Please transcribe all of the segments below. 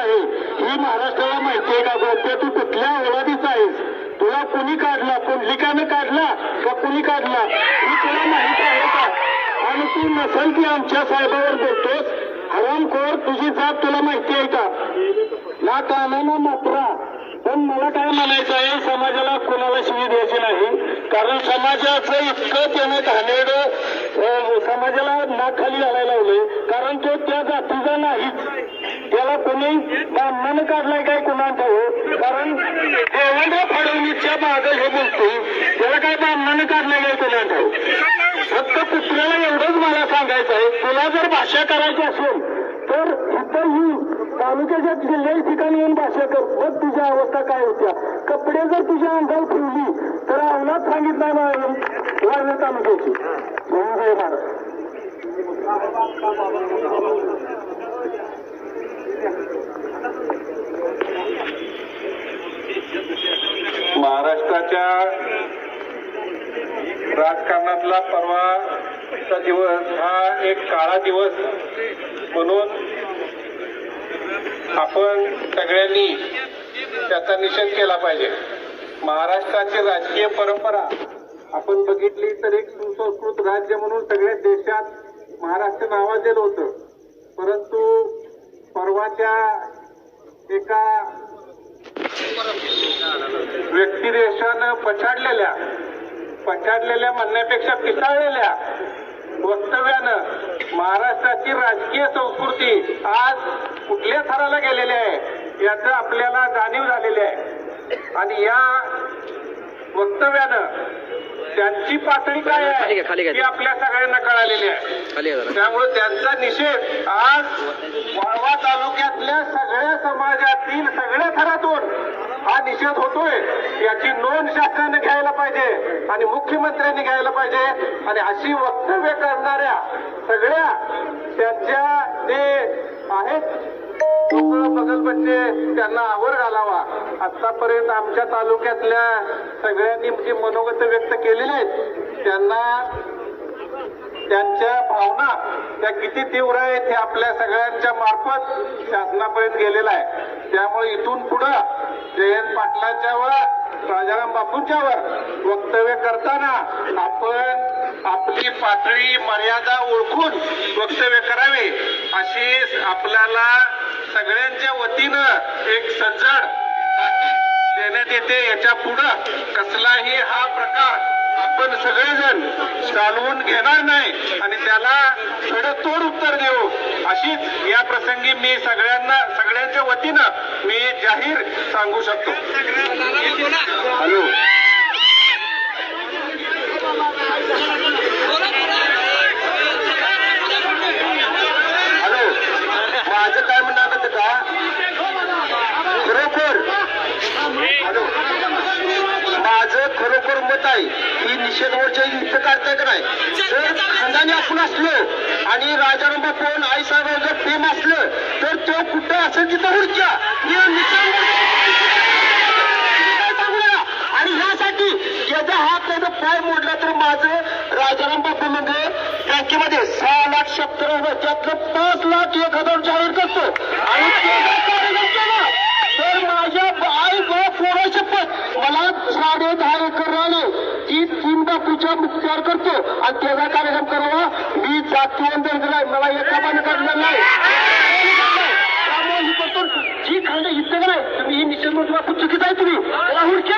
आहे. ही महाराष्ट्राला माहिती आहे का गोप्य तू कुठल्या ओलादीचा आहेस? तुला कुणी काढला? पुंडलिकानं काढला का कुणी काढला? ही तुला माहीत आहे का? आणि तू नसेल की आमच्या साहेबावर बोलतोस? हरामखोर तुझी जात तुला माहिती आहे का? ना काना ना मात्रा. पण मला काय म्हणायचं आहे? समाजाला कुणाला शिवी द्यायची नाही? कारण समाजाचं इतकं त्याने घाणेड समाजाला नाक खाली घालायला लावले कारण तो त्या जातीचा नाहीच. त्याला कोणी मन काढलाय काय कुणा ठाऊ हो? कारण देवेंद्र फडणवीसच्या मागे हे बोलतो त्याला काय ब्राह्मण काढलाय काय कुणा ठाऊ हो? फक्त कुत्र्याला एवढंच मला सांगायचं आहे. तुला जर भाषा करायची असेल तर इथं येऊन तालुक्याच्या जिल्ह्याच्या ठिकाणी येऊन भाषा कर. बघ तुझ्या अवस्था काय होत्या. कपडे जर तुझ्या अंगावर ठेवली तर अवलाद सांगितलं वाढल्या तालुक्याची म्हणून महाराज. महाराष्ट्राच्या राजकारणातला परवाचा दिवस हा एक काळा दिवस म्हणून आपण सगळ्यांनी त्याचा निषेध केला पाहिजे. महाराष्ट्राची राजकीय परंपरा आपण बघितली तर एक सुसंस्कृत राज्य म्हणून सगळ्या देशात महाराष्ट्र नावाजेल होतं. परंतु परवाच्या एका व्यक्तिरेषानं पछाडलेल्या पछाडलेल्या म्हणण्यापेक्षा पिसाळलेल्या वक्तव्यानं महाराष्ट्राची राजकीय संस्कृती आज कुठल्या थराला गेलेली आहे याचं आपल्याला जाणीव झालेली आहे. आणि या वक्तव्यानं त्यांची पातळी काय आहे. ही आपल्या सगळ्यांना कळालेली आहे. त्यामुळे त्यांचा निषेध आज वाळवा तालुक्यातल्या सगळ्या समाजातील सगळ्या थरातून हा निषेध होतोय. याची नोंद शासनाने घ्यायला पाहिजे आणि मुख्यमंत्र्यांनी घ्यायला पाहिजे. आणि अशी वक्तव्य करणाऱ्या सगळ्या त्यांच्या जे आहेत लोकं बगलबच्चे म्हणजे त्यांना आवर घालावा. आतापर्यंत आमच्या तालुक्यातल्या सगळ्यांनी जी मनोगत व्यक्त केलेली आहेत त्यांना त्यांच्या भावना त्या किती तीव्र आहेत हे आपल्या सगळ्यांच्या मार्फत शासनापर्यंत गेलेला आहे. त्यामुळे इथून पुढं जयंत पाटलांच्यावर राजाराम बापूंच्या वर वक्तव्य करताना आपण आपली पातळी मर्यादा ओळखून वक्तव्य करावे अशी आपल्याला सगळ्यांच्या वतीनं एक सज्जड देण्यात येते. याच्या पुढं कसलाही हा प्रकार आपण सगळेजण चालवून घेणार नाही आणि त्याला तोड उत्तर देऊ. अशीच या प्रसंगी मी सगळ्यांना सगळ्यांच्या वतीनं मी जाहीर सांगू शकतो. हॅलो हॅलो माझं काय म्हणणं होतं का खरोखर हॅलो माझं खरोखर मत आहे की निषेध मोर्चा युद्ध काढताय का नाही? जर खानदानी आपण असलो आणि राजाराम बापून आई साहेबांचं जर प्रेम असलं तर तो कुठं असेल तिथं हुडक्या? आणि ह्यासाठी याचा हात त्याचा पाय मोडला तर माझं राजाराम बापू म्हणजे बँकेमध्ये सहा लाख सत्तर त्यातलं पाच लाख एक हजार जाहीर करतो. आणि ते जर कार्यक्रम केला तर माझ्या आई बाप मला साडे दहा एकर राणे ती तीन बापूच्या मुक्त्यार करतो. आणि त्याचा कार्यक्रम करावा. मी जातीवंत नाही मला एका पाणी काढलं नाही. त्यामुळे ही करतो. जी खाणं हिस्से नाही तुम्ही ही निश्चित म्हणून बापू आहे तुम्ही. त्याला हुडके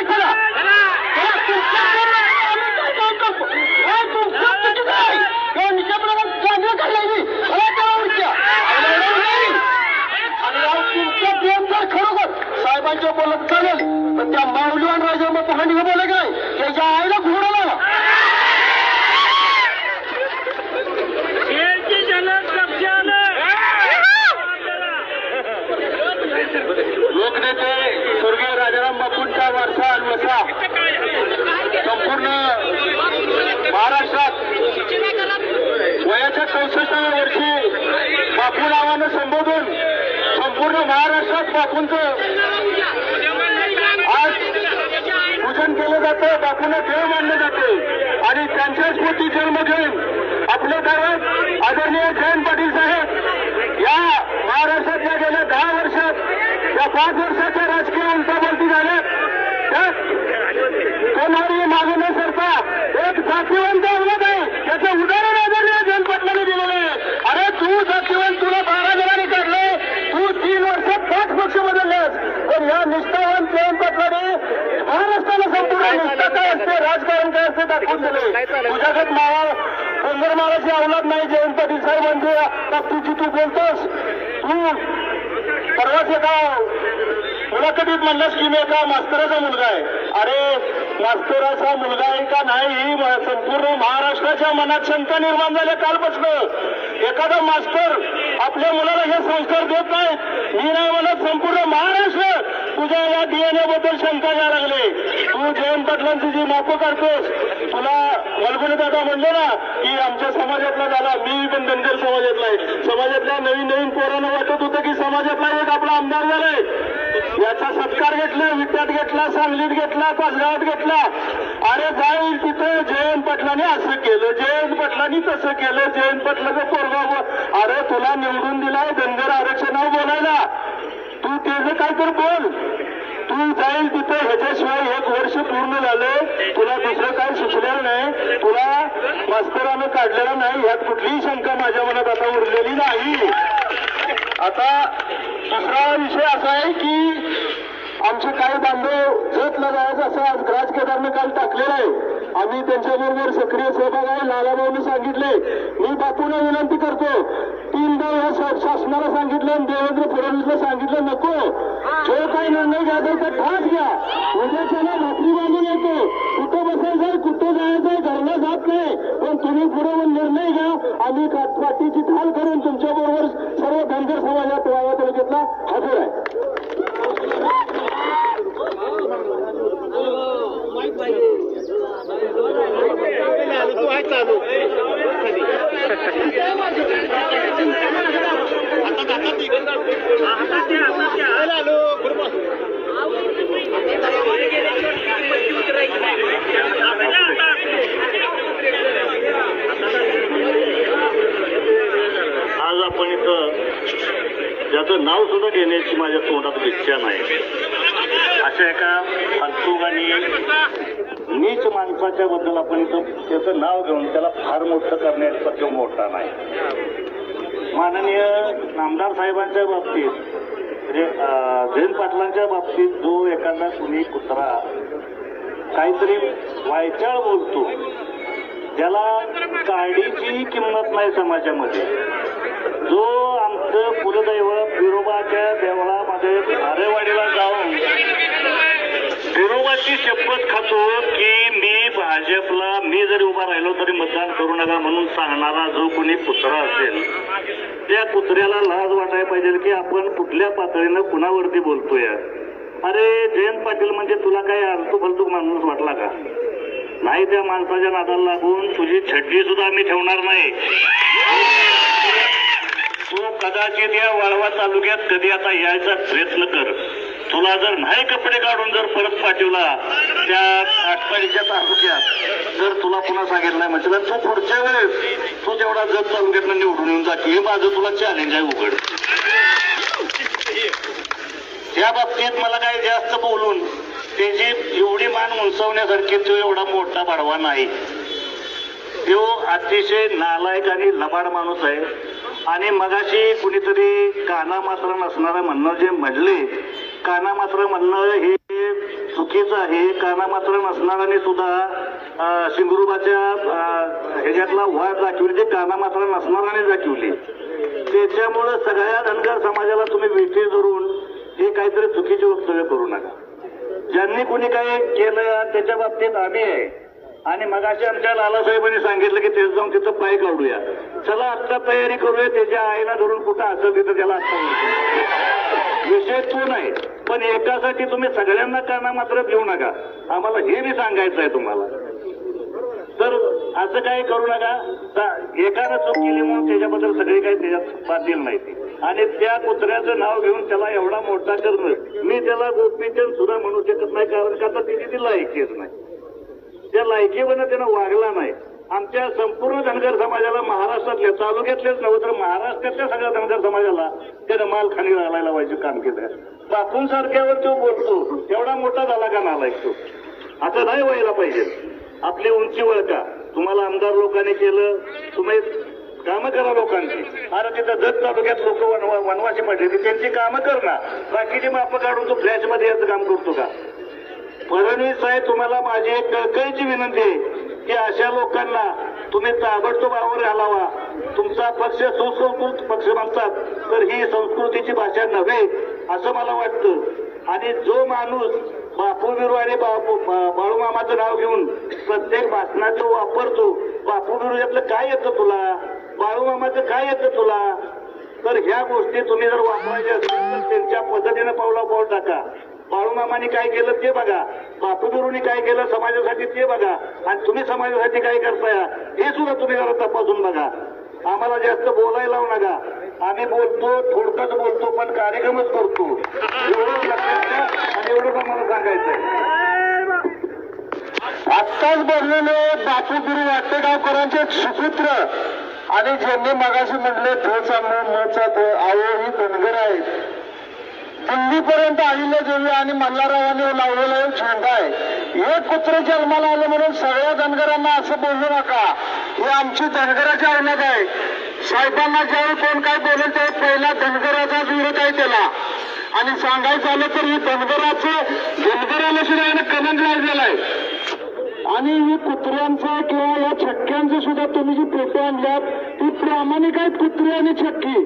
महाराष्ट्रात बापूंचं आज पूजन केलं जातं बापूंना देव मानलं जातं. आणि त्यांच्या स्मृती जन्म घेऊन आपले दारात आदरणीय जयंत पाटील साहेब या महाराष्ट्रातल्या गेल्या दहा वर्षात या पाच वर्षाच्या राजकीय उलटाबलती झाल्या. कोणावरही मागे न सरता एक जातीवंत उलट आहे त्याचं उदाहरण आदरणीय जयंत पाटलांनी दिलेलं आहे अरे तू जातीवंत तुला बारा जणांनी काढले तू तीन वर्षात पाच पक्ष बदललेस पण या निष्ठावंत जयंत पाटलाने महाराष्ट्राला संपूर्ण निष्ठा काय असते राजकारण काय असते दाखवून दिले. तुझ्याकडे माळा डोंगर माळाची अवलाद नाही जयंत पाटील साहेबांच्या बाबतीची तू बोलतोस. तू परवाच एका मुलाखतीत म्हणलास की मी एका मास्तराचा मुलगा आहे. अरे मास्तराचा मुलगा आहे का नाही ही संपूर्ण महाराष्ट्राच्या मनात शंका निर्माण झाल्या कालपासून. एखादा मास्तर आपल्या मुलाला हे संस्कार देत नाहीत मी नाही म्हणत संपूर्ण महाराष्ट्र तुझ्या या डीएनए बद्दल शंका घ्यायला लागले. तू जयंत पाटलांची जी माफ करतोस तुला मलगुणे दादा म्हणले ना की आमच्या समाजातला झाला मी पण धनगर समाजातला आहे. समाजातल्या नवीन नवीन पोरांना वाटत होतं की समाजातला एक आपला आमदार झालाय. याचा सत्कार घेतला विट्यात घेतला सांगलीत घेतला पाचगावात घेतला. अरे जाईल तिथं जयंत पाटलाने असं केलं जयंत पाटलांनी तसं केलं जयंत पाटलाचं पोरगाव अरे तुला निवडून दिलाय धनगर आरक्षणावर बोलायला. त्याचं काय तर बोल. तू जाईल तिथं ह्याच्याशिवाय एक वर्ष पूर्ण झालं. तुला दुसरं काय सुचलेलं नाही. तुला मास्तरानं काढलेलं नाही. ह्यात कुठलीही शंका माझ्या मनात आता उरलेली नाही. आता दुसरा विषय असा आहे की आमचे काही बांधव जतला जायचं असं आज राज केदारनं काल टाकलेलं आहे. आम्ही त्यांच्याबरोबर सक्रिय सहभाग आहे. लालाभाऊने सांगितले. मी बापूंना विनंती करतो तीनदा या शासनाला सांगितलं देवेंद्र फडणवीसला सांगितलं नको जो काही निर्णय घ्यायचा तर ठास घ्या उद्याच्याला भाकरी बांधून येतो कुठं बसायचं कुठं जायचं घरला जात नाही पण तुम्ही पुढे निर्णय घ्या आम्ही पाठीची ठाल करून तुमच्या बरोबर सर्व धनगर समाजात वाया तालुक्यातला हजर आहे आज आपण इथं ज्याचं नाव सुद्धा घेण्याची माझ्या तोंडात इच्छा नाही. अशा एका फालतू आणि नीच माणसाच्या बद्दल आपण इथं त्याचं नाव घेऊन त्याला फार मोठं करण्याचा तो मोठा नाही. माननीय नामदार साहेबांच्या बाबतीत म्हणजे जयंत पाटलांच्या बाबतीत जो एखादा कुणी कुत्रा काहीतरी वायचाळ बोलतो ज्याला काडीची किंमत नाही समाजामध्ये. जो आमचं कुलदैवत बिरोबाच्या देवळामध्ये आरेवाडीला जाऊन विरोबाची शपथ खातो की मी भाजपला मी जरी उभा राहिलो तरी मतदान करू नका म्हणून सांगणारा जो कोणी कुत्रा असेल त्या कुत्र्याला लाज वाटायला पाहिजे की आपण कुठल्या पातळीनं कुणावरती बोलतोय. अरे जयंत पाटील म्हणजे तुला काय आलतू फलतू माणूस वाटला का? नाही त्या माणसाच्या नादाला लागून तुझी छड्डी सुद्धा आम्ही ठेवणार नाही. तू कदाचित या वाळवा तालुक्यात कधी आता यायचा प्रयत्न कर. तुला जर नाही कपडे काढून जर परत पाठवला त्या आटपाडीच्या तालुक्यात जर तुला पुन्हा सांगितलं नाही म्हणजे तर तू पुढच्या वेळेस तू तेवढा जत तालुक्यातनं निवडून येऊन जा की हे माझं तुला चॅलेंज आहे उघड. त्या बाबतीत मला काही जास्त बोलून त्याची एवढी मान उंचवण्यासारखी तो एवढा मोठा बडवा नाही. तो अतिशय नालायक आणि लबाड माणूस आहे. आणि मगाशी कुणीतरी काना मात्र नसणारं म्हणणं जे म्हणले काना मात्र म्हणणं हे चुकीचं आहे. काना मात्र नसणाऱ्याने सुद्धा अं, ह्याच्यातला वाद दाखवली जे काना मात्र नसणाऱ्याने दाखवली. त्याच्यामुळं सगळ्या धनगर समाजाला तुम्ही वेठी धरून हे काहीतरी चुकीचे वक्तव्य करू नका. ज्यांनी कुणी काही केलं त्याच्या बाबतीत आम्ही आहे. आणि मगाशी आमच्या लालासाहेबांनी सांगितलं की ते जाऊन तिथं पाय काढूया. चला आत्ता तयारी करूया. त्याच्या आईला धरून कुठं असं तिथं त्याला आत्ता विषय तो नाही पण एकासाठी तुम्ही सगळ्यांना काना मात्र घेऊ नका. आम्हाला हे बी सांगायचं आहे तुम्हाला. तर असं काही करू नका. एकानं चूक केली म्हणून त्याच्याबद्दल सगळी काही त्याच्यात बातील नाही. आणि त्या कुत्र्याचं नाव घेऊन त्याला एवढा मोठा करणं मी त्याला गोपीचंद सुद्धा म्हणू शकत नाही कारण का आता दिला ती केस नाही. त्या लायकीवर त्यानं वागला नाही आमच्या संपूर्ण धनगर समाजाला महाराष्ट्रातल्या तालुक्यातलेच नव्हे तर महाराष्ट्रातल्या सगळ्या धनगर समाजाला त्यानं माल खाली घालायला पाहिजे काम केलं बापूंसारख्यावर तो बोलतो एवढा मोठा झाला का नालायक तो. आता नाही व्हायला पाहिजे. आपली उंची वळका. तुम्हाला आमदार लोकांनी केलं तुम्ही कामं करा लोकांची. अरे तिथं जत तालुक्यात लोक वनवाशी पडले त्यांची कामं कर ना बाकीची माप काढून तू फ्लॅशमध्ये याचं काम करतो का? फडणवीस साहेब तुम्हाला माझी एक कळकळीची विनंती आहे की अशा लोकांना तुम्ही ताबडतोब आवर घालावा. तुमचा पक्ष सुसंस्कृत पक्ष म्हणतात तर ही संस्कृतीची भाषा नव्हे असं मला वाटतं. आणि जो माणूस बापू बिरू आणि बापू बाळूमामाचं नाव घेऊन प्रत्येक भाषणाचं वापरतो बापू बिरू यातलं काय येतं तुला? बाळूमामाचं काय येतं तुला? तर ह्या गोष्टी तुम्ही जर वापरायच्या असतील तर त्यांच्या पद्धतीनं पावला पाऊल टाका. बाळूमामाने काय केलं ते बघा. बापू काय केलं समाजासाठी ते बघा. आणि तुम्ही समाजासाठी काय करताय? हे सुद्धा तुम्ही जरा तपासून बघा. आम्हाला जास्त बोलायला लावू नका. आम्ही बोलतो थोडकंच बोलतो पण कार्यक्रमच करतो. लक्षात आणि एवढं आम्हाला सांगायचंय. आत्ताच बोललेले बापू गुरु वाटेगावकरांचे सुपुत्र. आणि ज्यांनी मगाशी म्हटले धोचा मोचा ध आयो ही धनगर आहेत. दिल्लीपर्यंत आलेले देवी आणि मल्हाररावांनी लावलेला एक झेंडा आहे. एक कुत्र जन्माला आलं म्हणून सगळ्या धनगरांना असं बोलू नका. हे आमची धनगराची औलाद आहे. साहेबांना ज्यावेळी कोण काय बोलेल त्यावेळी पहिला धनगराचा विरोध आहे त्याला. आणि सांगायचं झालं तर ही धनगराचं धनगराला सुद्धा यानं कमेंट लागलेला आहे. आणि ही कुत्र्यांचं किंवा या छक्क्यांचं सुद्धा तुम्ही जी फोटो आणल्यात ती प्रामाणिक आहेत कुत्री आणि छक्की.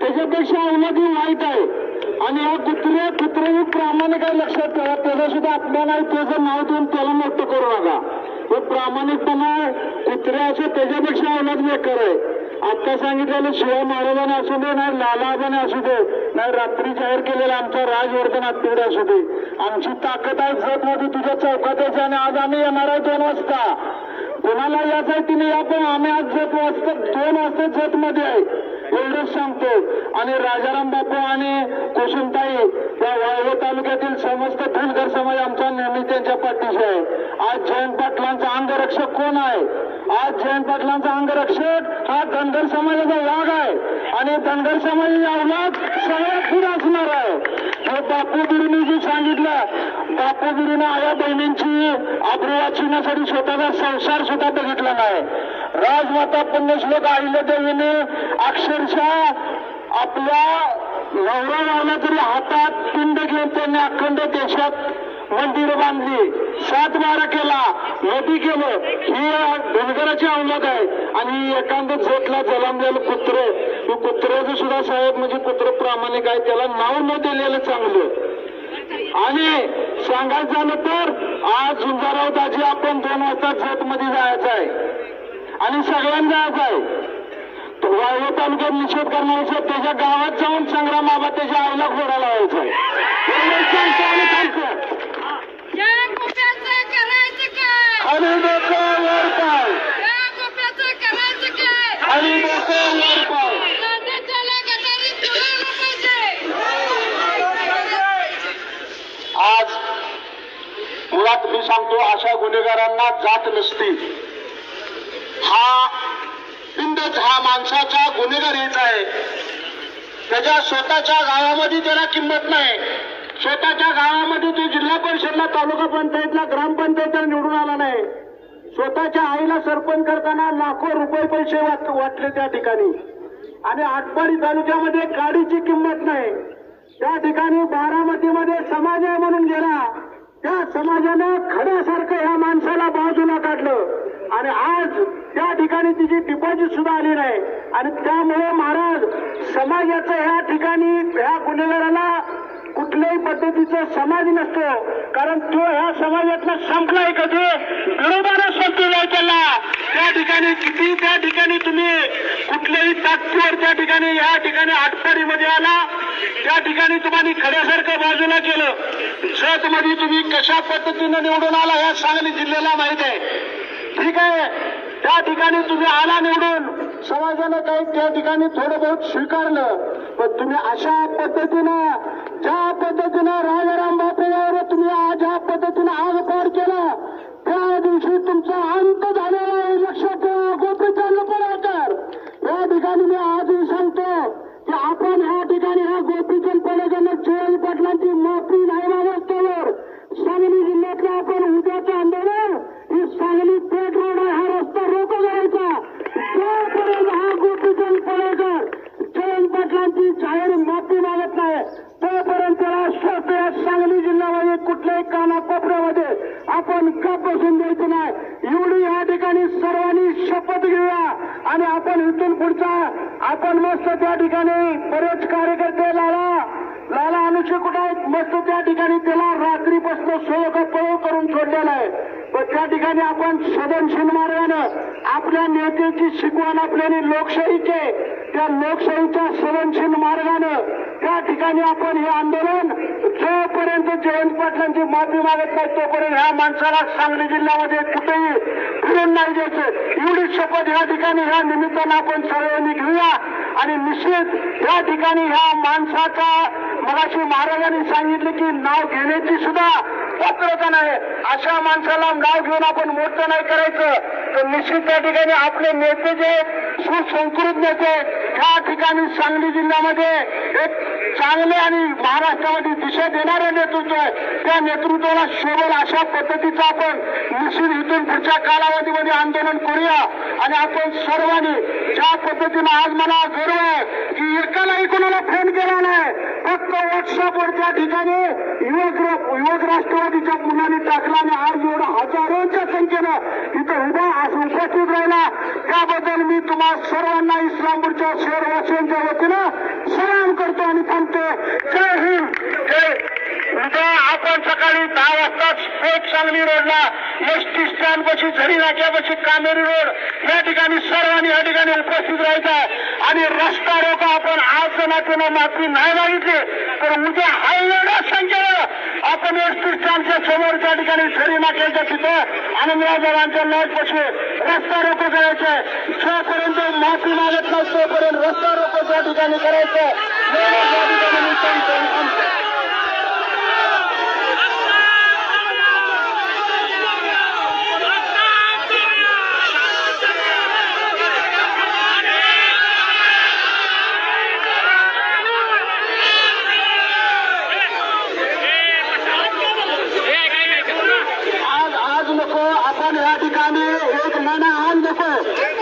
त्याच्यापेक्षा अवलगी वाईट आहे. आणि या कुत्रे कुत्रेही प्रामाणिक आहे लक्षात ठेवा. त्याचा सुद्धा अपमान आहे त्याचं नाव देऊन त्याला मोठं करू नका. हे प्रामाणिकपणा कुत्र्याचं त्याच्यापेक्षा अवलग बेकार आहे. आता सांगितलेलं शिवा महाराजांनी असू दे नाही लालाबाने असू दे नाही रात्री जाहीर केलेला आमचा राजवर्धन आत्तेडे असू दे. आमची ताकद आहे जत मध्ये तुझ्या चौकात यायची आणि आज आम्ही येणार आहे दोन वाजता. कोणाला यायचं आहे तिने या पण आम्ही आज जत वाजता दोन वाजता जतमध्ये आहे. एवढंच सांगतो. आणि राजाराम बापू आणि कुसुमताई या वाळवे तालुक्यातील समस्त धनगर समाज आमच्या नेहमी त्यांच्या पाठीशी आहे. आज जयंत पाटलांचा अंगरक्षक कोण आहे? आज जयंत पाटलांचा अंगरक्षक हा धनगर समाजाचा वाघ आहे. आणि धनगर समाजाची अवलाद सगळ्यात पुढे असणार आहे. हे बापू बिरुनी जे सांगितलं बापू बिरुने आया बहिणींची आबरू चिन्हासाठी स्वतःचा संसार सुद्धा बघितला नाही. राजमाता पुण्यश्लोक अहिल्यादेवीने अक्षरशः आपल्या नवरा लावला तरी हातात पिंड घेऊन त्यांनी अखंड देशात मंदिर बांधली. सात बारा केला. नदी केलं. ही धनगराची अवलाद आहे. आणि एखादं झोटला जलमलेलं कुत्र कुत्र्याचं सुद्धा साहेब म्हणजे कुत्र प्रामाणिक आहे. त्याला नाव न दिलेलं चांगलं. आणि सांगायचं झालं तर आज झुंजाराव दाजी आपण दोन वाजता जत मध्ये जायचं आहे. आणि सगळ्यांना आहे. तो वाळवे तालुक्यात निषेध करण्यापेक्षा त्याच्या गावात जाऊन संग्राम बाबा त्याच्या आईला घोडा लावायचा. आणि वर पाय वर पाय आज मुळात मी सांगतो अशा गुन्हेगारांना जात नसती. हा पिंडच हा माणसाचा गुन्हेगार आहे. त्याच्या स्वतःच्या गावामध्ये त्याला किंमत नाही. स्वतःच्या गावामध्ये तो जिल्हा परिषदला तालुका पंचायतला ग्रामपंचायतला निवडून आला नाही. स्वतःच्या आईला सरपंच करताना लाखो रुपये पैसे वाट- वाटले त्या ठिकाणी. आणि आटपाडी तालुक्यामध्ये गाडीची किंमत नाही. त्या ठिकाणी बारामतीमध्ये समाज आहे म्हणून गेला. त्या समाजानं खड्यासारखं ह्या माणसाला बाजूला काढलं. आणि आज त्या ठिकाणी तिची डिपॉझिट सुद्धा आली नाही आणि त्यामुळे महाराज समाजाचं ह्या ठिकाणी ह्या गुन्हेगाराला कुठल्याही पद्धतीचं समाज नसतो. कारण तो ह्या समाजातला संपला कधी विरोधानं संपलेला त्याला. त्या ठिकाणी किती त्या ठिकाणी तुम्ही कुठल्याही ताकदीवर त्या ठिकाणी या ठिकाणी आटपाडीमध्ये आला. त्या ठिकाणी तुम्हाला खड्यासारखं बाजूला केलं. जत मध्ये तुम्ही कशा पद्धतीनं निवडून आला या सांगली जिल्ह्याला माहीत आहे. ठीक आहे. त्या ठिकाणी तुम्ही आला निवडून. समाजानं काही त्या ठिकाणी थोडं बहुत स्वीकारलं. पण तुम्ही अशा पद्धतीनं ज्या पद्धतीनं राजाराम बापूवर तुम्ही ज्या पद्धतीनं आगपाड केला मस्त त्या ठिकाणी बरेच कार्यकर्ते लाला लाला अनुष्य कुठे आहेत? मस्त त्या ठिकाणी त्याला रात्रीपासून सोय पळव करून सोडलेला आहे. पण त्या ठिकाणी आपण सदनशील मार्गानं आपल्या नेत्याची शिकवण आपल्याने लोकशाहीचे त्या लोकशाहीच्या सदनशील मार्गानं त्या ठिकाणी आपण हे आंदोलन जोपर्यंत जयंत पाटलांची माफी मागत नाही तोपर्यंत ह्या माणसाला सांगली जिल्ह्यामध्ये कुठेही फिरून नाही द्यायचं एवढी शपथ या ठिकाणी ह्या निमित्तानं आपण सर्वांनी घेऊया. आणि निश्चित या ठिकाणी ह्या माणसाचा मगाशी महाराजांनी सांगितले की नाव घेण्याची सुद्धा पात्रता नाही. अशा माणसाला नाव घेऊन आपण मोठं नाही करायचं. तर निश्चित त्या ठिकाणी आपले नेते जे सुसंस्कृत नेते त्या ठिकाणी सांगली जिल्ह्यामध्ये एक चांगले आणि महाराष्ट्रामध्ये दिशा देणारे नेतृत्व आहे. त्या नेतृत्वाला शोभेल अशा पद्धतीचं आपण निश्चित इथून पुढच्या कालावधीमध्ये आंदोलन करूया. आणि आपण सर्वांनी ज्या पद्धतीनं आज मला गर्व आहे की एकालाही कोणाला फोन केला नाही फक्त व्हॉट्सअपवर त्या ठिकाणी युवक युवक राष्ट्रवादीच्या मुलांनी टाकला आणि आज एवढा हजारोच्या संख्येनं इथं उभा असं उपस्थित राहिला. त्याबद्दल मी तुम्हा सर्वांना इस्लामपूरच्या शहरवासियांच्या वतीनं सलाम करतो आणि थांबतो जय हिंद. जय उद्या आपण सकाळी दहा वाजता पेठ सांगली रोडला एस टी स्टँड पशी झरी नाक्यापाशी कामेरी रोड. या ठिकाणी सर्वांनी या ठिकाणी उपस्थित राहायचं आणि रस्ता रोका आपण. आज नात्यानं माफी नाही मागितली तर उद्या हजारो संख्येनं आपण एस टी स्टँडच्या समोर त्या ठिकाणी फेरी नाक्याच्या तिथं आनंदराजांच्या लॉज पाशी रस्ता रोको करायचं जोपर्यंत माफी मागत नाही तोपर्यंत रस्ता रोको त्या ठिकाणी करायचं एवढंच या ठिकाणी मी सांगतो आणि थांबतो. आज आज नको आपण या ठिकाणी एक नाणं आज नको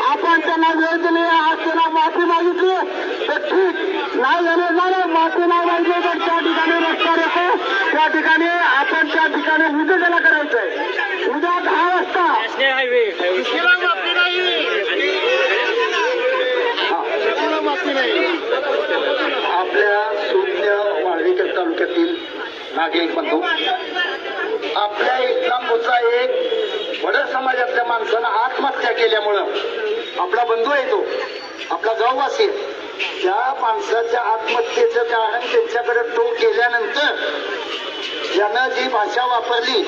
आपण त्यांना वेळ दिली आज त्यांना माफी मागितली तर ठीक नाही झालं नाही माफी नाही मागितली तर त्या ठिकाणी रस्ता नको त्या ठिकाणी आपण त्या ठिकाणी उद्या त्याला करायचंय उद्या दहा वाजता आपल्या शून्य वाळवेकर तालुक्यातील नागरिक बंधू. आपल्या इस्लामपूरचा एक वडर समाजातल्या माणसानं आत्महत्या केल्यामुळं आपला बंधू आहे तो. आपला गाववासी आहे. त्या माणसाच्या आत्महत्येचं कारण त्यांच्याकडे तो केल्यानंतर यानं जी भाषा वापरली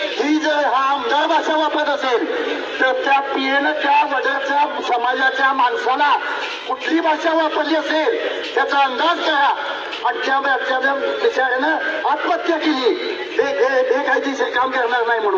ही जर हा आमदार भाषा वापरत असेल तर त्या पियेनं त्या वडरच्या समाजाच्या माणसाला कुठली भाषा वापरली असेल त्याचा अंदाज करा. आणि त्या त्या आत्महत्या केली हे हे- हे काम करणार नाही म्हणून